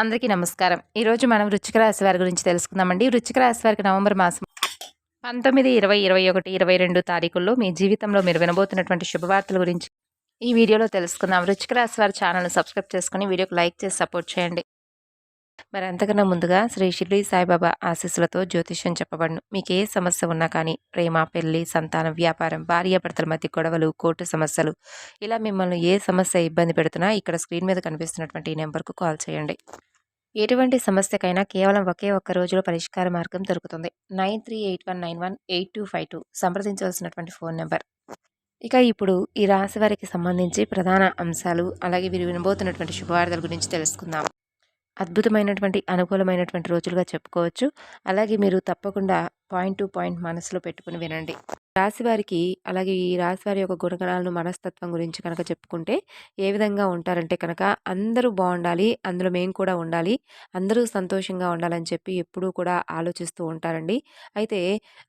అందరికీ నమస్కారం. ఈరోజు మనం వృచ్చిక రాశి వారి గురించి తెలుసుకుందామండి. వృచ్చిక రాశి వారికి నవంబర్ మాసం పంతొమ్మిది ఇరవై ఇరవై ఒకటి ఇరవై రెండు తారీఖుల్లో మీ జీవితంలో మీరు వినబోతున్నటువంటి శుభవార్తల గురించి ఈ వీడియోలో తెలుసుకుందాం. వృచ్చిక రాశి వారి ఛానల్ని సబ్స్క్రైబ్ చేసుకుని వీడియోకి లైక్ చేసి సపోర్ట్ చేయండి. మరి అంతకన్నా ముందుగా శ్రీ షిర్డీ సాయిబాబా ఆశీస్సులతో జ్యోతిష్యం చెప్పబడును. మీకు ఏ సమస్య ఉన్నా కానీ ప్రేమ పెళ్ళి సంతానం వ్యాపారం భార్యాభర్తల మధ్య గొడవలు కోర్టు సమస్యలు ఇలా మిమ్మల్ని ఏ సమస్య ఇబ్బంది పెడుతున్నా ఇక్కడ స్క్రీన్ మీద కనిపిస్తున్నటువంటి ఈ నెంబర్కు కాల్ చేయండి. ఎటువంటి సమస్యకైనా కేవలం ఒకే ఒక్క రోజులో పరిష్కార మార్గం దొరుకుతుంది. Nine three eight one nine one eight two five two సంప్రదించవలసినటువంటి phone number. ఇక ఇప్పుడు ఈ రాశి వారికి సంబంధించి ప్రధాన అంశాలు అలాగే వీరు వినబోతున్నటువంటి శుభవార్తల గురించి తెలుసుకుందాం. అద్భుతమైనటువంటి అనుకూలమైనటువంటి రోజులుగా చెప్పుకోవచ్చు. అలాగే మీరు తప్పకుండా పాయింట్ టు పాయింట్ మనసులో పెట్టుకుని వినండి. రాశి వారికి అలాగే ఈ రాశి వారి యొక్క గుణగణాలను మనస్తత్వం గురించి కనుక చెప్పుకుంటే ఏ విధంగా ఉంటారంటే కనుక అందరూ బాగుండాలి అందులో మేము కూడా ఉండాలి అందరూ సంతోషంగా ఉండాలని చెప్పి ఎప్పుడూ కూడా ఆలోచిస్తూ ఉంటారండి. అయితే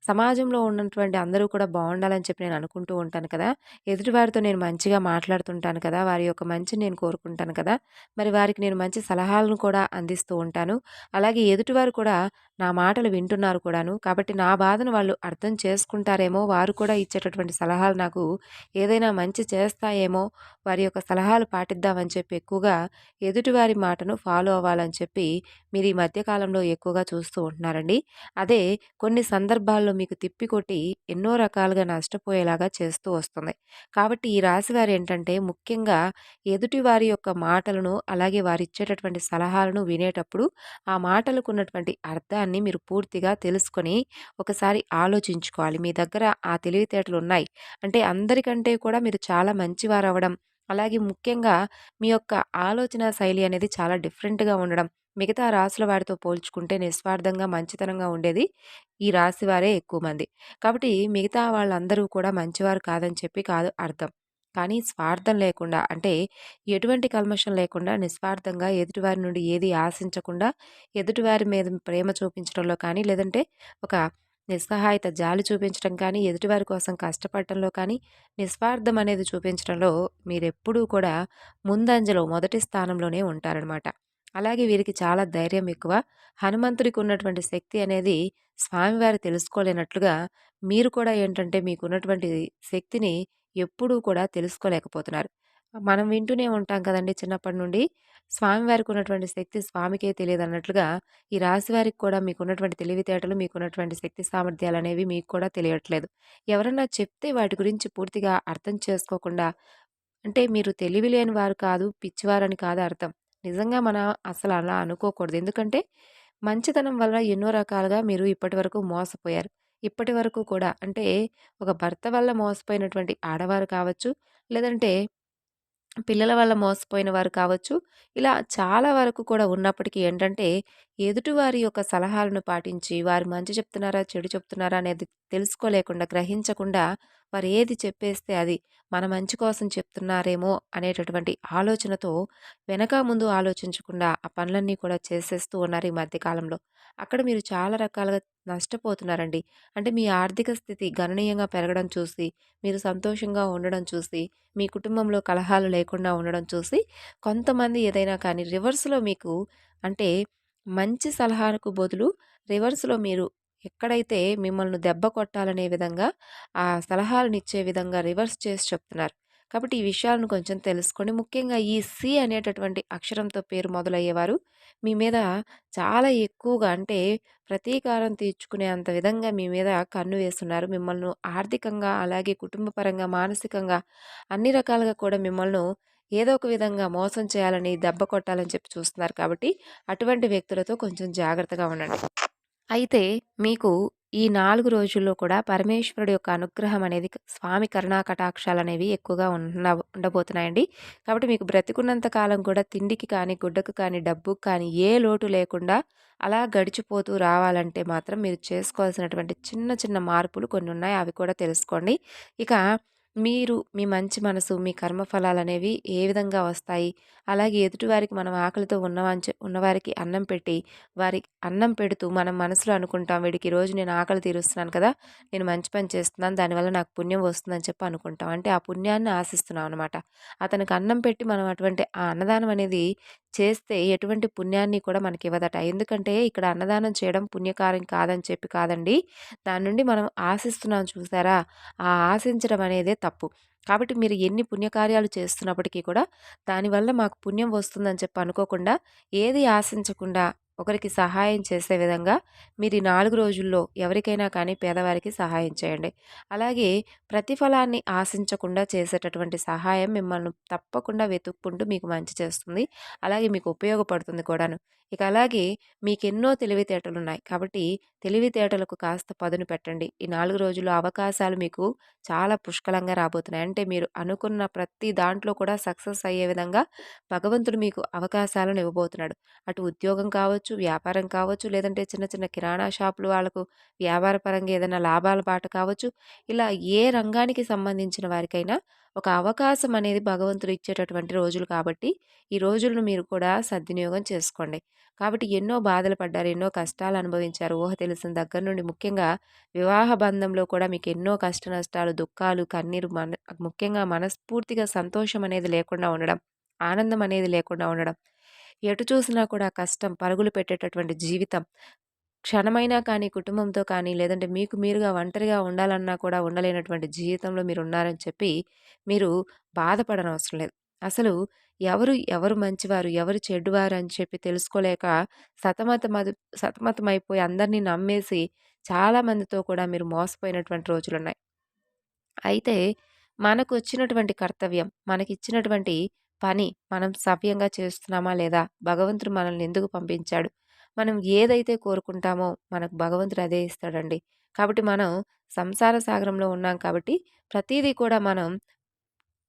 సమాజంలో ఉన్నటువంటి అందరూ కూడా బాగుండాలని చెప్పి నేను అనుకుంటూ ఉంటాను కదా! ఎదుటివారితో నేను మంచిగా మాట్లాడుతుంటాను కదా! వారి యొక్క మంచి నేను కోరుకుంటాను కదా! మరి వారికి నేను మంచి సలహాలను కూడా అందిస్తూ ఉంటాను. అలాగే ఎదుటివారు కూడా నా మాటలు వింటున్నారు కూడాను. కాబట్టి నా బాధను వాళ్ళు అర్థం చేసుకుంటారేమో వారు కూడా ఇచ్చేటటువంటి సలహాలు నాకు ఏదైనా మంచి చేస్తాయేమో వారి యొక్క సలహాలు పాటిద్దామని చెప్పి ఎక్కువగా ఎదుటివారి మాటను ఫాలో అవ్వాలని చెప్పి మీరు ఈ మధ్యకాలంలో ఎక్కువగా చూస్తూ ఉంటున్నారండి. అదే కొన్ని సందర్భాల్లో మీకు తిప్పికొట్టి ఎన్నో రకాలుగా నష్టపోయేలాగా చేస్తూ వస్తుంది. కాబట్టి ఈ రాశి వారు ఏంటంటే ముఖ్యంగా ఎదుటి వారి యొక్క మాటలను అలాగే వారు ఇచ్చేటటువంటి సలహాలను వినేటప్పుడు ఆ మాటలకు ఉన్నటువంటి అర్థాన్ని మీరు పూర్తిగా తెలుసుకొని ఒకసారి ఆలోచించుకోవాలి. మీ దగ్గర ఆ తెలివితేటలు ఉన్నాయి. అంటే అందరికంటే కూడా మీరు చాలా మంచివారు అవ్వడం అలాగే ముఖ్యంగా మీ యొక్క ఆలోచన శైలి అనేది చాలా డిఫరెంట్గా ఉండడం మిగతా రాసుల వారితో పోల్చుకుంటే నిస్వార్థంగా మంచితనంగా ఉండేది ఈ రాశి వారే ఎక్కువ మంది. కాబట్టి మిగతా వాళ్ళందరూ కూడా మంచివారు కాదని చెప్పి కాదు అర్థం. కానీ స్వార్థం లేకుండా అంటే ఎటువంటి కల్మషం లేకుండా నిస్వార్థంగా ఎదుటివారి నుండి ఏది ఆశించకుండా ఎదుటివారి మీద ప్రేమ చూపించడంలో కానీ లేదంటే ఒక నిస్సహాయత జాలి చూపించడం కానీ ఎదుటివారి కోసం కష్టపడటంలో కానీ నిస్వార్థం అనేది చూపించడంలో మీరెప్పుడూ కూడా ముందంజలో మొదటి స్థానంలోనే ఉంటారనమాట. అలాగే వీరికి చాలా ధైర్యం ఎక్కువ. హనుమంతుడికి ఉన్నటువంటి శక్తి అనేది స్వామివారు తెలుసుకోలేనట్లుగా మీరు కూడా ఏంటంటే మీకు ఉన్నటువంటి శక్తిని ఎప్పుడూ కూడా తెలుసుకోలేకపోతున్నారు. మనం వింటూనే ఉంటాం కదండి చిన్నప్పటి నుండి. స్వామివారికి ఉన్నటువంటి శక్తి స్వామికే తెలియదు అన్నట్లుగా ఈ రాశి వారికి కూడా మీకు ఉన్నటువంటి తెలివితేటలు మీకు ఉన్నటువంటి శక్తి సామర్థ్యాలు అనేవి మీకు కూడా తెలియట్లేదు. ఎవరన్నా చెప్తే వాటి గురించి పూర్తిగా అర్థం చేసుకోకుండా అంటే మీరు తెలివి లేని వారు కాదు పిచ్చివారని కాదు అర్థం. నిజంగా మనం అసలు అలా అనుకోకూడదు. ఎందుకంటే మంచితనం వల్ల ఎన్నో రకాలుగా మీరు ఇప్పటి వరకు మోసపోయారు. ఇప్పటి వరకు కూడా అంటే ఒక భర్త వల్ల మోసపోయినటువంటి ఆడవారు కావచ్చు లేదంటే పిల్లల వల్ల మోసపోయిన వారు కావచ్చు. ఇలా చాలా వరకు కూడా ఉన్నప్పటికీ ఏంటంటే, ఎదుటివారి యొక్క సలహాలను పాటించి, వారు మంచి చెప్తున్నారా, చెడు చెప్తున్నారా అనేది తెలుసుకోలేకుండా, గ్రహించకుండా వారు ఏది చెప్పేస్తే అది మన మంచి కోసం చెప్తున్నారేమో అనేటటువంటి ఆలోచనతో వెనక ముందు ఆలోచించకుండా ఆ పనులన్నీ కూడా చేసేస్తూ ఉన్నారు ఈ మధ్యకాలంలో అక్కడ మీరు చాలా రకాలుగా నష్టపోతున్నారండి. అంటే మీ ఆర్థిక స్థితి గణనీయంగా పెరగడం చూసి, మీరు సంతోషంగా ఉండడం చూసి, మీ కుటుంబంలో కలహాలు లేకుండా ఉండడం చూసి, కొంతమంది ఏదైనా కానీ రివర్స్‌లో మీకు అంటే మంచి సలహాలకు బదులు రివర్స్‌లో మీరు ఎక్కడైతే మిమ్మల్ని దెబ్బ కొట్టాలనే విధంగా ఆ సలహాలనిచ్చే విధంగా రివర్స్ చేసి చెప్తున్నారు. కాబట్టి ఈ విషయాలను కొంచెం తెలుసుకోండి. ముఖ్యంగా ఈ సి అనేటటువంటి అక్షరంతో పేరు మొదలయ్యేవారు మీ మీద చాలా ఎక్కువగా అంటే ప్రతీకారం తీర్చుకునే అంత విధంగా మీ మీద కన్ను వేస్తున్నారు. మిమ్మల్ని ఆర్థికంగా, అలాగే కుటుంబపరంగా, మానసికంగా అన్ని రకాలుగా కూడా మిమ్మల్ని ఏదో ఒక విధంగా మోసం చేయాలని, దెబ్బ కొట్టాలని చెప్పి చూస్తున్నారు కాబట్టి అటువంటి వ్యక్తులతో కొంచెం జాగ్రత్తగా ఉండండి. అయితే మీకు ఈ నాలుగు రోజుల్లో కూడా పరమేశ్వరుడు యొక్క అనుగ్రహం అనేది స్వామి కరుణా కటాక్షాలనేవి ఎక్కువగా ఉన్న ఉండబోతున్నాయండి. కాబట్టి మీకు బ్రతికున్నంత కాలం కూడా తిండికి కానీ గుడ్డకు కానీ డబ్బుకు కానీ ఏ లోటు లేకుండా అలా గడిచిపోతూ రావాలంటే మాత్రం మీరు చేసుకోవాల్సినటువంటి చిన్న చిన్న మార్పులు కొన్ని ఉన్నాయి. అవి కూడా తెలుసుకోండి. ఇక మీరు మీ మంచి మనసు, మీ కర్మఫలాలు అనేవి ఏ విధంగా వస్తాయి? అలాగే ఎదుటివారికి మనం ఆకలితో ఉన్నవాని ఉన్నవారికి అన్నం పెట్టి, వారికి అన్నం పెడుతూ మనం మనసులో అనుకుంటాం, వీడికి ఈరోజు నేను ఆకలి తీరుస్తున్నాను కదా! నేను మంచి పని చేస్తున్నాను. దానివల్ల నాకు పుణ్యం వస్తుందని చెప్పి అనుకుంటాం. అంటే ఆ పుణ్యాన్ని ఆశిస్తున్నాం అనమాట. అతనికి అన్నం పెట్టి మనం అటువంటి ఆ అన్నదానం అనేది చేస్తే ఎటువంటి పుణ్యాన్ని కూడా మనకి ఇవ్వదట ఎందుకంటే ఇక్కడ అన్నదానం చేయడం పుణ్యకార్యం కాదని చెప్పి కాదండి దాని నుండి మనం ఆశిస్తున్నాం చూసారా ఆ ఆశించడం అనేదే తప్పు కాబట్టి మీరు ఎన్ని పుణ్యకార్యాలు చేస్తున్నప్పటికీ కూడా దానివల్ల మాకు పుణ్యం వస్తుందని చెప్పి అనుకోకుండా ఏది ఆశించకుండా ఒకరికి సహాయం చేసే విధంగా మీరు ఈ నాలుగు రోజుల్లో ఎవరికైనా కానీ పేదవారికి సహాయం చేయండి. అలాగే ప్రతిఫలాన్ని ఆశించకుండా చేసేటటువంటి సహాయం మిమ్మల్ని తప్పకుండా వెతుక్కుంటూ మీకు మంచి చేస్తుంది. అలాగే మీకు ఉపయోగపడుతుంది కూడాను. ఇక అలాగే మీకు ఎన్నో తెలివితేటలు ఉన్నాయి. కాబట్టి తెలివితేటలకు కాస్త పదును పెట్టండి. ఈ నాలుగు రోజులు అవకాశాలు మీకు చాలా పుష్కలంగా రాబోతున్నాయి. అంటే మీరు అనుకున్న ప్రతి దాంట్లో కూడా సక్సెస్ అయ్యే విధంగా భగవంతుడు మీకు అవకాశాలను ఇవ్వబోతున్నాడు. అటు ఉద్యోగం కావచ్చు వ్యాపారం కావచ్చు లేదంటే చిన్న చిన్న కిరాణా షాపులు వాళ్ళకు వ్యాపార పరంగా ఏదైనా లాభాల బాట కావచ్చు ఇలా ఏ రంగానికి సంబంధించిన వారికైనా ఒక అవకాశం అనేది భగవంతుడు ఇచ్చేటటువంటి రోజులు కాబట్టి ఈ రోజులను మీరు కూడా సద్వినియోగం చేసుకోండి. కాబట్టి ఎన్నో బాధలు పడ్డారు ఎన్నో కష్టాలు అనుభవించారు. ఊహ తెలిసిన దగ్గర నుండి ముఖ్యంగా వివాహ బంధంలో కూడా మీకు ఎన్నో కష్ట నష్టాలు దుఃఖాలు కన్నీరు మన ముఖ్యంగా మనస్ఫూర్తిగా సంతోషం అనేది లేకుండా ఉండడం ఆనందం అనేది లేకుండా ఉండడం ఎటు చూసినా కూడా కష్టం పరుగులు పెట్టేటటువంటి జీవితం. క్షణమైనా కానీ కుటుంబంతో కానీ లేదంటే మీకు మీరుగా ఒంటరిగా ఉండాలన్నా కూడా ఉండలేనటువంటి జీవితంలో మీరు ఉన్నారని చెప్పి మీరు బాధపడనవసరం లేదు. అసలు ఎవరు ఎవరు మంచివారు ఎవరు చెడ్డువారు అని చెప్పి తెలుసుకోలేక సతమతమది సతమతమైపోయి అందరినీ నమ్మేసి చాలామందితో కూడా మీరు మోసపోయినటువంటి రోజులున్నాయి. అయితే మనకు వచ్చినటువంటి కర్తవ్యం మనకిచ్చినటువంటి పని మనం సవ్యంగా చేస్తున్నామా లేదా? భగవంతుడు మనల్ని ఎందుకు పంపించాడు? మనం ఏదైతే కోరుకుంటామో మనకు భగవంతుడు అదే ఇస్తాడండి. కాబట్టి మనం సంసార సాగరంలో ఉన్నాం కాబట్టి ప్రతిదీ కూడా మనం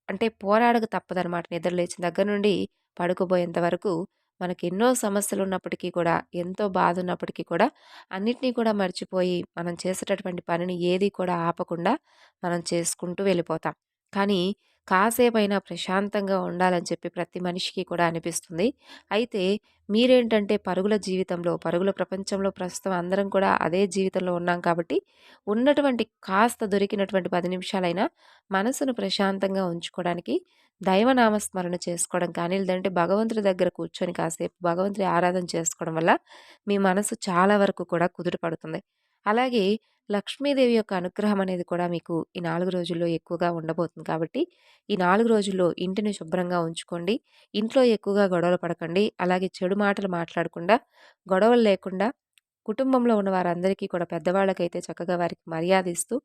అంటే పోరాడక తప్పదనమాట. నిద్ర లేచిన దగ్గర నుండి పడుకోబోయేంత వరకు మనకి ఎన్నో సమస్యలు ఉన్నప్పటికీ కూడా ఎంతో బాధ ఉన్నప్పటికీ కూడా అన్నిటినీ కూడా మర్చిపోయి మనం చేసేటటువంటి పనిని ఏది కూడా ఆపకుండా మనం చేసుకుంటూ వెళ్ళిపోతాం. కానీ కాసేపైనా ప్రశాంతంగా ఉండాలని చెప్పి ప్రతి మనిషికి కూడా అనిపిస్తుంది. అయితే మీరేంటంటే పరుగుల జీవితంలో పరుగుల ప్రపంచంలో ప్రస్తుతం అందరం కూడా అదే జీవితంలో ఉన్నాం కాబట్టి ఉన్నటువంటి కాస్త దొరికినటువంటి పది నిమిషాలైనా మనసును ప్రశాంతంగా ఉంచుకోవడానికి దైవనామస్మరణ చేసుకోవడం కానీ లేదంటే భగవంతుడి దగ్గర కూర్చొని కాసేపు భగవంతుడి ఆరాధన చేసుకోవడం వల్ల మీ మనసు చాలా వరకు కూడా కుదుటపడుతుంది అలాగే లక్ష్మీదేవి యొక్క అనుగ్రహం అనేది కూడా మీకు ఈ నాలుగు రోజుల్లో ఎక్కువగా ఉండబోతుంది కాబట్టి ఈ నాలుగు రోజుల్లో ఇంటిని శుభ్రంగా ఉంచుకోండి. ఇంట్లో ఎక్కువగా గొడవలు పడకండి. అలాగే చెడు మాటలు మాట్లాడకుండా గొడవలు లేకుండా కుటుంబంలో ఉన్న వారందరికీ కూడా పెద్దవాళ్ళకైతే చక్కగా వారికి మర్యాద ఇస్తూ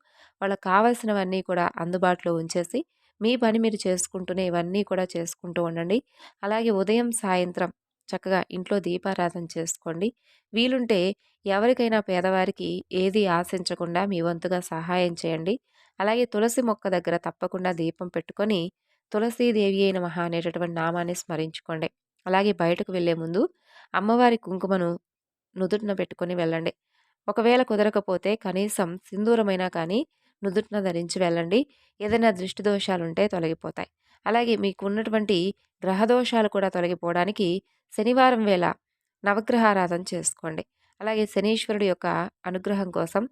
వాళ్ళకి కావాల్సినవన్నీ కూడా అందుబాటులో ఉంచేసి మీ పని మీరు చేసుకుంటూనే ఇవన్నీ కూడా చేసుకుంటూ ఉండండి. అలాగే ఉదయం సాయంత్రం చక్కగా ఇంట్లో దీపారాధన చేసుకోండి. వీలుంటే ఎవరికైనా పేదవారికి ఏది ఆశించకుండా మీ వంతుగా సహాయం చేయండి. అలాగే తులసి మొక్క దగ్గర తప్పకుండా దీపం పెట్టుకొని తులసీదేవి అయిన మహా అనేటటువంటి నామాన్ని స్మరించుకోండి. అలాగే బయటకు వెళ్ళే ముందు అమ్మవారి కుంకుమను నుదుటిన పెట్టుకొని వెళ్ళండి. ఒకవేళ కుదరకపోతే కనీసం సింధూరమైనా కానీ నుదుటిన ధరించి వెళ్ళండి. ఏదైనా దృష్టి దోషాలుంటే తొలగిపోతాయి. అలాగే మీకు ఉన్నటువంటి గ్రహదోషాలు కూడా తొలగిపోవడానికి శనివారం వేళ నవగ్రహారాధన చేసుకోండి. అలాగే శనీశ్వరుడు యొక్క అనుగ్రహం కోసం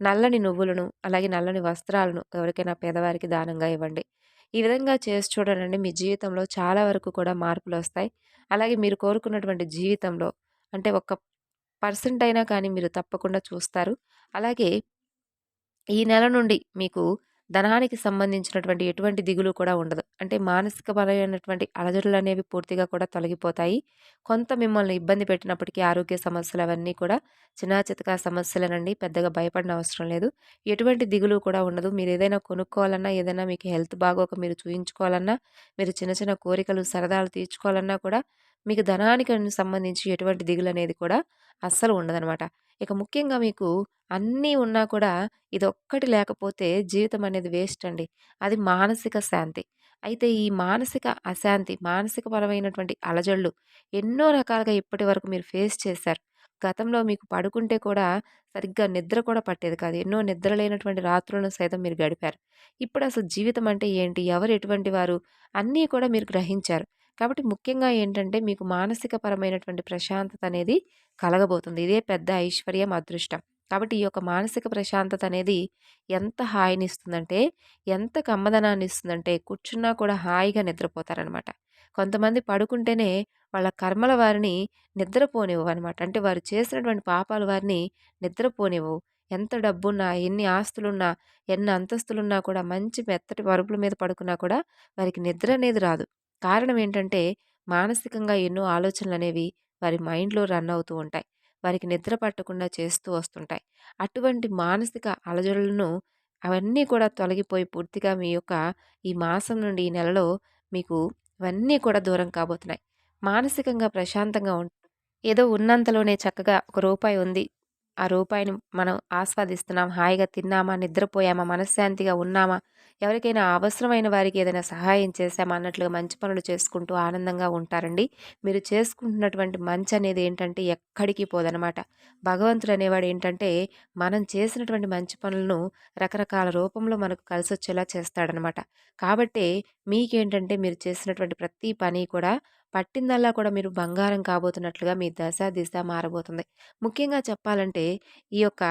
నల్లని నువ్వులను అలాగే నల్లని వస్త్రాలను ఎవరికైనా పేదవారికి దానంగా ఇవ్వండి. ఈ విధంగా చేసి చూడండి మీ జీవితంలో చాలా వరకు కూడా మార్పులు వస్తాయి. అలాగే మీరు కోరుకున్నటువంటి జీవితంలో అంటే ఒక పర్సెంట్ అయినా కానీ మీరు తప్పకుండా చూస్తారు. అలాగే ఈ నెల నుండి మీకు ధనానికి సంబంధించినటువంటి ఎటువంటి దిగులు కూడా ఉండదు. అంటే మానసికపరమైనటువంటి అలజడులు అనేవి పూర్తిగా కూడా తొలగిపోతాయి. కొంత మిమ్మల్ని ఇబ్బంది పెట్టినప్పటికీ ఆరోగ్య సమస్యలు అవన్నీ కూడా చిన్నచితకా సమస్యలనండి. పెద్దగా భయపడిన అవసరం లేదు. ఎటువంటి దిగులు కూడా ఉండదు. మీరు ఏదైనా కొనుక్కోవాలన్నా ఏదైనా మీకు హెల్త్ బాగోక మీరు చూయించుకోవాలన్నా మీరు చిన్న చిన్న కోరికలు సరదాలు తీర్చుకోవాలన్నా కూడా మీకు ధనానికి సంబంధించి ఎటువంటి దిగులు అనేది కూడా అస్సలు ఉండదనమాట. ఇక ముఖ్యంగా మీకు అన్నీ ఉన్నా కూడా ఇదొక్కటి లేకపోతే జీవితం అనేది వేస్ట్ అండి. అది మానసిక శాంతి. అయితే ఈ మానసిక అశాంతి మానసికపరమైనటువంటి అలజళ్ళు ఎన్నో రకాలుగా ఇప్పటి వరకు మీరు ఫేస్ చేశారు. గతంలో మీకు పడుకుంటే కూడా సరిగ్గా నిద్ర కూడా పట్టేది కాదు. ఎన్నో నిద్ర లేనటువంటి రాత్రులను సైతం మీరు గడిపారు. ఇప్పుడు అసలు జీవితం అంటే ఏంటి? ఎవరు ఎటువంటి వారు? అన్నీ కూడా మీరు గ్రహించారు. కాబట్టి ముఖ్యంగా ఏంటంటే మీకు మానసిక పరమైనటువంటి ప్రశాంతత అనేది కలగబోతుంది ఇదే పెద్ద ఐశ్వర్యం అదృష్టం కాబట్టి ఈ యొక్క మానసిక ప్రశాంతత అనేది ఎంత హాయిని ఇస్తుందంటే ఎంత కమ్మదనాన్ని ఇస్తుందంటే కూర్చున్నా కూడా హాయిగా నిద్రపోతారనమాట కొంతమంది పడుకుంటేనే వాళ్ళ కర్మల వారిని నిద్రపోనివ్వు అనమాట. అంటే వారు చేసినటువంటి పాపాలు వారిని నిద్రపోనివ్వు ఎంత డబ్బున్నా, ఎన్ని ఆస్తులున్నా, ఎన్ని అంతస్తులున్నా కూడా మంచి మెత్తటి పరుపుల మీద పడుకున్నా కూడా వారికి నిద్ర అనేది రాదు. కారణం ఏంటంటే మానసికంగా ఎన్నో ఆలోచనలు అనేవి వారి మైండ్‌లో రన్ అవుతూ ఉంటాయి. వారికి నిద్ర పట్టకుండా చేస్తూ వస్తుంటాయి. అటువంటి మానసిక అలజడులను అవన్నీ కూడా తొలగిపోయి పూర్తిగా మీ యొక్క ఈ మాసం నుండి ఈ నెలలో మీకు ఇవన్నీ కూడా దూరం కాబోతున్నాయి. మానసికంగా ప్రశాంతంగా ఉంటుంది ఏదో ఉన్నంతలోనే చక్కగా ఒక రూపాయి ఉంది. ఆ రూపాయిని మనం ఆస్వాదిస్తున్నాం. హాయిగా తిన్నామా, నిద్రపోయామా, మనశ్శాంతిగా ఉన్నామా, ఎవరికైనా అవసరమైన వారికి ఏదైనా సహాయం చేశామా అన్నట్లుగా మంచి పనులు చేసుకుంటూ ఆనందంగా ఉంటారండి. మీరు చేసుకుంటున్నటువంటి మంచి అనేది ఏంటంటే ఎక్కడికి పోదనమాట. భగవంతుడు అనేవాడు ఏంటంటే మనం చేసినటువంటి మంచి పనులను రకరకాల రూపంలో మనకు కలిసొచ్చేలా చేస్తాడనమాట. కాబట్టి మీకేంటంటే మీరు చేసినటువంటి ప్రతి పని కూడా పట్టిందల్లా కూడా మీరు బంగారం కాబోతున్నట్లుగా మీ దశ, దిశ మారబోతుంది. ముఖ్యంగా చెప్పాలంటే ఈ యొక్క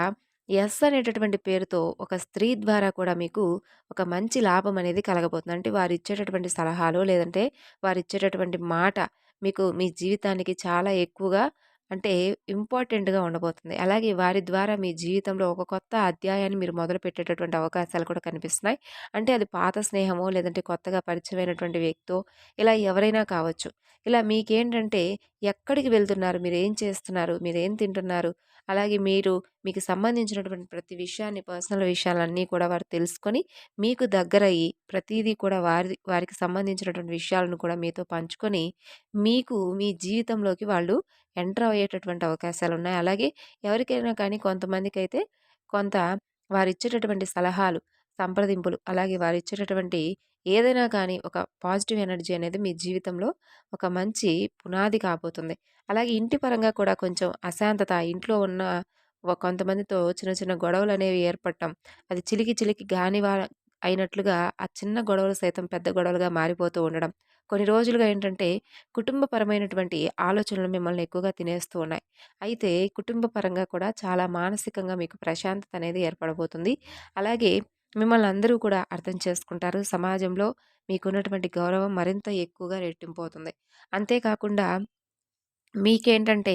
ఎస్ అనేటటువంటి పేరుతో ఒక స్త్రీ ద్వారా కూడా మీకు ఒక మంచి లాభం అనేది కలగబోతుంది. అంటే వారిచ్చేటటువంటి సలహాలు లేదంటే వారిచ్చేటటువంటి మాట మీకు మీ జీవితానికి చాలా ఎక్కువగా అంటే ఇంపార్టెంట్‌గా ఉండబోతుంది. అలాగే వారి ద్వారా మీ జీవితంలో ఒక కొత్త అధ్యాయాన్ని మీరు మొదలుపెట్టేటటువంటి అవకాశాలు కూడా కనిపిస్తున్నాయి. అంటే అది పాత స్నేహమో లేదంటే కొత్తగా పరిచయమైనటువంటి వ్యక్తో ఇలా ఎవరైనా కావచ్చు. ఇలా మీకేంటంటే ఎక్కడికి వెళ్తున్నారు? మీరేం చేస్తున్నారు? మీరేం తింటున్నారు? అలాగే మీరు మీకు సంబంధించినటువంటి ప్రతి విషయాన్ని పర్సనల్ విషయాలన్నీ కూడా వారు తెలుసుకొని మీకు దగ్గరయ్యి ప్రతిదీ కూడా వారి వారికి సంబంధించినటువంటి విషయాలను కూడా మీతో పంచుకొని మీకు మీ జీవితంలోకి వాళ్ళు ఎంటర్ అయ్యేటటువంటి అవకాశాలు ఉన్నాయి. అలాగే ఎవరికైనా కానీ కొంతమందికైతే కొంత వారిచ్చేటటువంటి సలహాలు, సంప్రదింపులు అలాగే వారు ఇచ్చేటటువంటి ఏదైనా కానీ ఒక పాజిటివ్ ఎనర్జీ అనేది మీ జీవితంలో ఒక మంచి పునాది కాబోతుంది. అలాగే ఇంటి పరంగా కూడా కొంచెం అశాంతత ఇంట్లో ఉన్న కొంతమందితో చిన్న చిన్న గొడవలు అనేవి ఏర్పడటం. అది చిలికి చిలికి గానివా అయినట్లుగా ఆ చిన్న గొడవలు సైతం పెద్ద గొడవలుగా మారిపోతూ ఉండడం. కొన్ని రోజులుగా ఏంటంటే కుటుంబపరమైనటువంటి ఆలోచనలు మిమ్మల్ని ఎక్కువగా తినేస్తూ ఉన్నాయి. అయితే కుటుంబపరంగా కూడా చాలా మానసికంగా మీకు ప్రశాంతత అనేది ఏర్పడబోతుంది. అలాగే మిమ్మల్ని అందరూ కూడా అర్థం చేసుకుంటారు. సమాజంలో మీకున్నటువంటి గౌరవం మరింత ఎక్కువగా రెట్టింపు అవుతుంది. అంతేకాకుండా మీకేంటంటే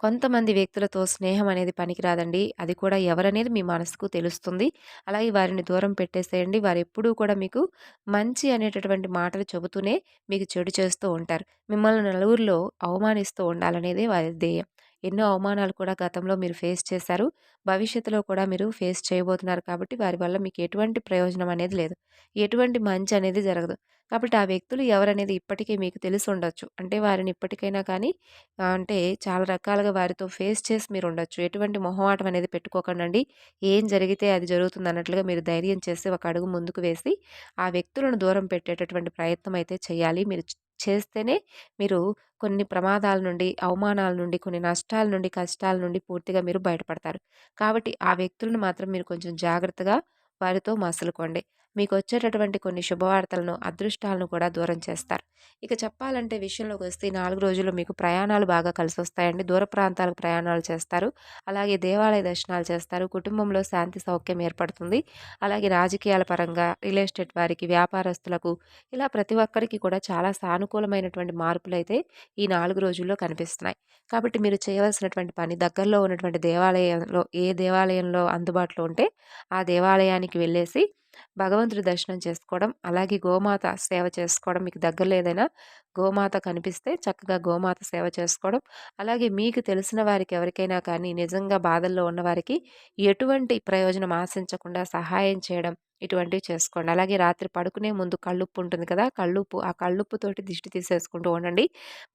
కొంతమంది వ్యక్తులతో స్నేహం అనేది పనికిరాదండి. అది కూడా ఎవరనేది మీ మనసుకు తెలుస్తుంది. అలాగే వారిని దూరం పెట్టేసేయండి. వారు ఎప్పుడూ కూడా మీకు మంచి అనేటటువంటి మాటలు చెబుతూనే మీకు చెడు చేస్తూ ఉంటారు. మిమ్మల్ని నలుగురిలో అవమానిస్తూ ఉండాలనేదే వారి ధ్యేయం. ఎన్నో అవమానాలు కూడా గతంలో మీరు ఫేస్ చేశారు. భవిష్యత్తులో కూడా మీరు ఫేస్ చేయబోతున్నారు కాబట్టి వారి వల్ల మీకు ఎటువంటి ప్రయోజనం అనేది లేదు. ఎటువంటి మంచి అనేది జరగదు. కాబట్టి ఆ వ్యక్తులు ఎవరనేది ఇప్పటికే మీకు తెలిసి ఉండొచ్చు. అంటే వారిని ఇప్పటికైనా కానీ అంటే చాలా రకాలుగా వారితో ఫేస్ చేసి మీరు ఉండొచ్చు ఎటువంటి మొహమాటం అనేది పెట్టుకోకండండి. ఏం జరిగితే అది జరుగుతుంది అన్నట్లుగా మీరు ధైర్యం చేసి ఒక అడుగు ముందుకు వేసి, ఆ వ్యక్తులను దూరం పెట్టేటటువంటి ప్రయత్నం అయితే చేయాలి. మీరు చేస్తేనే మీరు కొన్ని ప్రమాదాల నుండి, అవమానాల నుండి, కొన్ని నష్టాల నుండి, కష్టాల నుండి పూర్తిగా మీరు బయటపడతారు. కాబట్టి ఆ వ్యక్తులను మాత్రం మీరు కొంచెం జాగ్రత్తగా వారితో మసలుకోండి. మీకు వచ్చేటటువంటి కొన్ని శుభవార్తలను, అదృష్టాలను కూడా దూరం చేస్తారు. ఇక చెప్పాలంటే విషయంలోకి వస్తే ఈ 4 రోజుల్లో మీకు ప్రయాణాలు బాగా కలిసి వస్తాయండి దూర ప్రాంతాలకు ప్రయాణాలు చేస్తారు. అలాగే దేవాలయ దర్శనాలు చేస్తారు. కుటుంబంలో శాంతి సౌఖ్యం ఏర్పడుతుంది. అలాగే రాజకీయాల పరంగా, రియల్ ఎస్టేట్ వారికి, వ్యాపారస్తులకు ఇలా ప్రతి ఒక్కరికి కూడా చాలా సానుకూలమైనటువంటి మార్పులైతే ఈ నాలుగు రోజుల్లో కనిపిస్తున్నాయి. కాబట్టి మీరు చేయవలసినటువంటి పని దగ్గరలో ఉన్నటువంటి దేవాలయంలో ఏ దేవాలయంలో అందుబాటులో ఉంటే ఆ దేవాలయానికి వెళ్ళేసి భగవంతుడి దర్శనం చేసుకోవడం, అలాగే గోమాత సేవ చేసుకోవడం మీకు దగ్గరలో ఏదైనా గోమాత కనిపిస్తే చక్కగా గోమాత సేవ చేసుకోవడం, అలాగే మీకు తెలిసిన వారికి ఎవరికైనా కానీ నిజంగా బాధల్లో ఉన్నవారికి ఎటువంటి ప్రయోజనం ఆశించకుండా సహాయం చేయడం ఇటువంటివి చేసుకోండి. అలాగే రాత్రి పడుకునే ముందు కల్లుప్పు ఉంటుంది కదా! కల్లుప్పు ఆ కళ్ళుప్పుతోటి దిష్టి తీసేసుకుంటూ ఉండండి.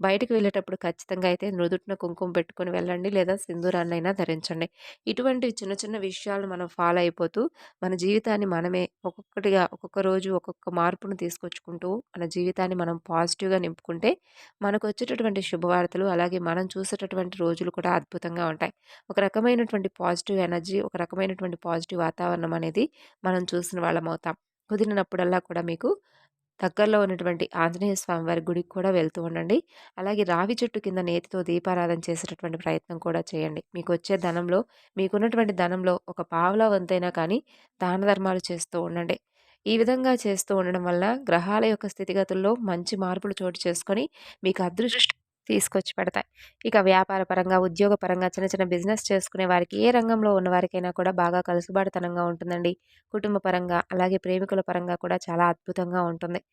బయటకు వెళ్ళేటప్పుడు ఖచ్చితంగా అయితే నుదుటిన కుంకుమ పెట్టుకొని వెళ్ళండి. లేదా సింధూరాన్నైనా ధరించండి. ఇటువంటి చిన్న చిన్న విషయాలు మనం ఫాలో అయిపోతూ మన జీవితాన్ని మనమే ఒక్కొక్కటిగా ఒక్కొక్క రోజు ఒక్కొక్క మార్పును తీసుకొచ్చుకుంటూ మన జీవితాన్ని మనం పాజిటివ్‌గా నింపుకుంటే మనకు వచ్చేటటువంటి శుభవార్తలు అలాగే మనం చూసేటటువంటి రోజులు కూడా అద్భుతంగా ఉంటాయి. ఒక రకమైనటువంటి పాజిటివ్ ఎనర్జీ, ఒక రకమైనటువంటి పాజిటివ్ వాతావరణం అనేది మనం చూసిన వాళ్ళమవుతాం. కుదిరినప్పుడల్లా కూడా మీకు దగ్గరలో ఉన్నటువంటి ఆంజనేయ స్వామి వారి గుడికి కూడా వెళ్తూ ఉండండి. అలాగే రావి చెట్టు కింద నేతితో దీపారాధన చేసేటటువంటి ప్రయత్నం కూడా చేయండి. మీకు వచ్చే ధనంలో మీకున్నటువంటి ధనంలో ఒక పావుల వంతైనా కానీ దాన ధర్మాలు చేస్తూ ఉండండి. ఈ విధంగా చేస్తూ ఉండడం వల్ల గ్రహాల యొక్క స్థితిగతుల్లో మంచి మార్పులు చోటు చేసుకొని మీకు అదృష్ట తీసుకొచ్చి పెడతాయి. ఇక వ్యాపార పరంగా ఉద్యోగ పరంగా చిన్న చిన్న బిజినెస్ చేసుకునే వారికి ఏ రంగంలో ఉన్న వారికైనా కూడా బాగా కలుసుబాటుతనంగా ఉంటుందండి. కుటుంబ పరంగా అలాగే ప్రేమికుల పరంగా కూడా చాలా అద్భుతంగా ఉంటుంది.